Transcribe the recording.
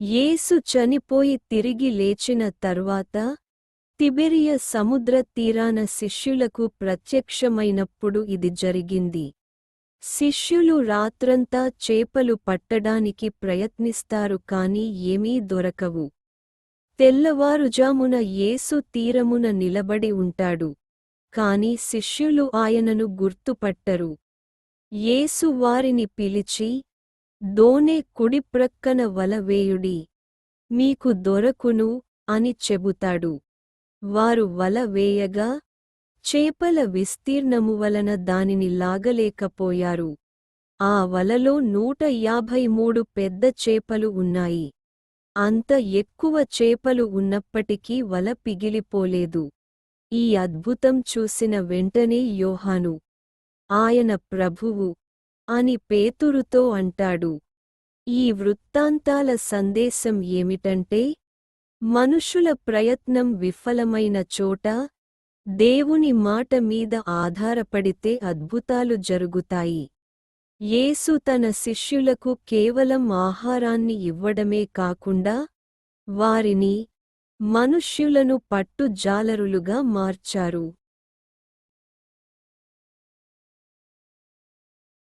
యేసు చనిపోయి తిరిగి లేచిన తర్వాత తిబెరియ సముద్ర తీరాన శిష్యులకు ప్రత్యక్షమైనప్పుడు ఇది జరిగింది. శిష్యులు రాత్రంతా చేపలు పట్టడానికి ప్రయత్నిస్తారు కాని ఏమీ దొరకవు. తెల్లవారుజామున యేసు తీరమున నిలబడి ఉంటాడు. కాని శిష్యులు ఆయనను గుర్తుపట్టరు. యేసు వారిని పిలిచి దోనె కుడిప్రక్కన వల వేయుడి. మీకు దొరకును అని చెబుతాడు. వారు వల వేయగా చేపల విస్తీర్ణము వలన దానిని లాగలేకపోయారు. ఆ వలలో నూట యాభై మూడు పెద్ద చేపలు ఉన్నాయి. అంత ఎక్కువ చేపలు ఉన్నప్పటికీ వల పిగిలిపోలేదు. ఈ అద్భుతం చూసిన వెంటనే యోహాను ఆయన ప్రభువు అని పేతురుతో అంటాడు. ఈ వృత్తాంతాల సందేశం ఏమిటంటే మనుషుల ప్రయత్నం విఫలమైన చోట దేవుని మాట మీద ఆధారపడితే అద్భుతాలు జరుగుతాయి. యేసు తన శిష్యులకు కేవలం ఆహారాన్ని ఇవ్వడమే కాకుండా వారిని మనుష్యులను పట్టు జాలరులుగా మార్చారు.